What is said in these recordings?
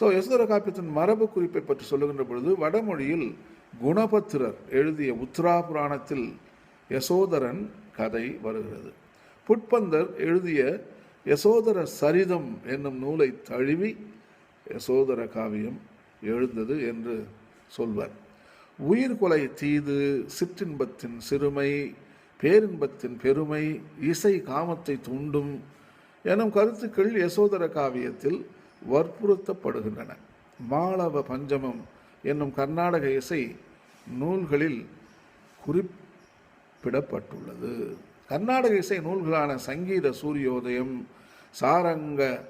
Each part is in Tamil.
ஸோ யசோதர காப்பியத்தின் மரபு குறிப்பை பற்றி சொல்லுகின்ற பொழுது வடமொழியில் குணபத்திரர் எழுதிய உத்ரா புராணத்தில் யசோதரன் கதை வருகிறது. புட்பந்தர் எழுதிய யசோதர சரிதம் என்னும் நூலை தழுவி யசோதர காவியம் எழுந்தது என்று சொல்வர். உயிர் கொலை தீது சிற்றின்பத்தின் சிறுமை பேரின்பத்தின் பெருமை இசை காமத்தை தூண்டும் எனும் கருத்துக்கள் யசோதர காவியத்தில் வற்புறுத்தப்படுகின்றன. மாளவ பஞ்சமம் என்னும் கர்நாடக இசை நூல்களில் குறிப்பிடப்பட்டுள்ளது. கர்நாடக இசை நூல்களான சங்கீத சூரியோதயம் சாரங்க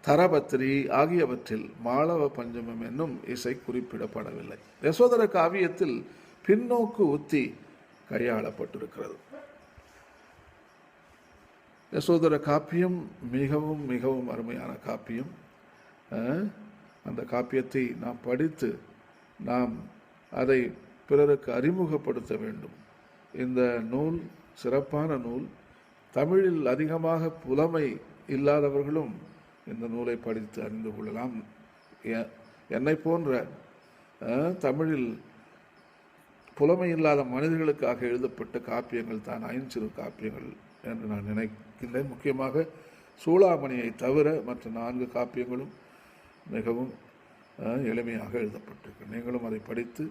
தரபத்திரி ஆகியவற்றில் மாளவ பஞ்சமம் என்னும் இசை குறிப்பிடப்படவில்லை. யசோதர காவியத்தில் பின்னோக்கு உத்தி கையாளப்பட்டிருக்கிறது. யசோதர காப்பியம் மிகவும் மிகவும் அருமையான காப்பியம். அந்த காப்பியத்தை நாம் படித்து நாம் அதை பிறருக்கு அறிமுகப்படுத்த வேண்டும். இந்த நூல் சிறப்பான நூல். தமிழில் அதிகமாக புலமை இல்லாதவர்களும் இந்த நூலை படித்து அறிந்து கொள்ளலாம். எ- என்னை போன்ற தமிழில் புலமை இல்லாத மனிதர்களுக்காக எழுதப்பட்ட காப்பியங்கள் தான் ஐந்து சிறு காப்பியங்கள். என்று நான் நினைக்கின்றேன். முக்கியமாக சூளாமணியை தவிர மற்ற நான்கு காப்பியங்களும் மிகவும் எளிமையாக எழுதப்பட்டிருக்கு நீங்களும் அதை படித்து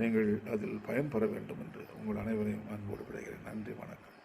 நீங்கள் அதில் பயன்பெற வேண்டும் என்று உங்கள் அனைவரையும் அன்போடு விடைகிறேன் நன்றி வணக்கம்.